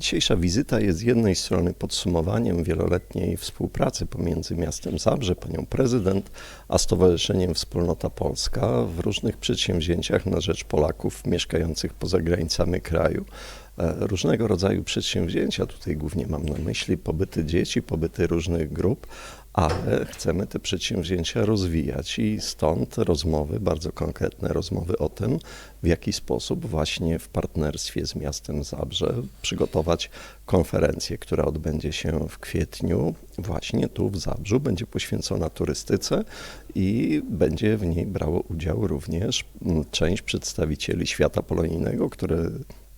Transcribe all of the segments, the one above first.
Dzisiejsza wizyta jest z jednej strony podsumowaniem wieloletniej współpracy pomiędzy miastem Zabrze, panią prezydent, a Stowarzyszeniem Wspólnota Polska w różnych przedsięwzięciach na rzecz Polaków mieszkających poza granicami kraju. E, Różnego rodzaju przedsięwzięcia, tutaj głównie mam na myśli pobyty dzieci, pobyty różnych grup, ale chcemy te przedsięwzięcia rozwijać i stąd rozmowy, bardzo konkretne rozmowy o tym, w jaki sposób właśnie w partnerstwie z miastem Zabrze przygotować konferencję, która odbędzie się w kwietniu. Właśnie tu w Zabrzu, będzie poświęcona turystyce i będzie w niej brało udział również część przedstawicieli świata polonijnego, które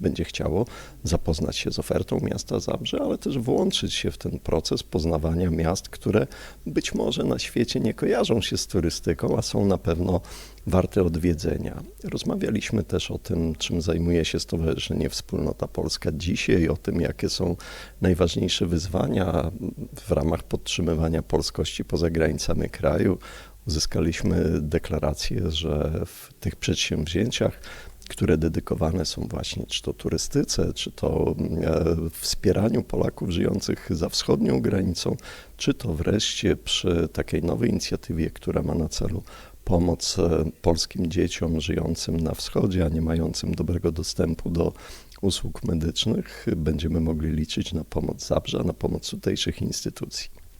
będzie chciało zapoznać się z ofertą miasta Zabrze, ale też włączyć się w ten proces poznawania miast, które być może na świecie nie kojarzą się z turystyką, a są na pewno warte odwiedzenia. Rozmawialiśmy też o tym, czym zajmuje się Stowarzyszenie Wspólnota Polska dzisiaj, o tym, jakie są najważniejsze wyzwania w ramach podtrzymywania polskości poza granicami kraju. Uzyskaliśmy deklarację, że w tych przedsięwzięciach które dedykowane są właśnie czy to turystyce, czy to e, wspieraniu Polaków żyjących za wschodnią granicą, czy to wreszcie przy takiej nowej inicjatywie, która ma na celu pomoc e, polskim dzieciom żyjącym na wschodzie, a nie mającym dobrego dostępu do usług medycznych, będziemy mogli liczyć na pomoc Zabrza, na pomoc tutejszych instytucji.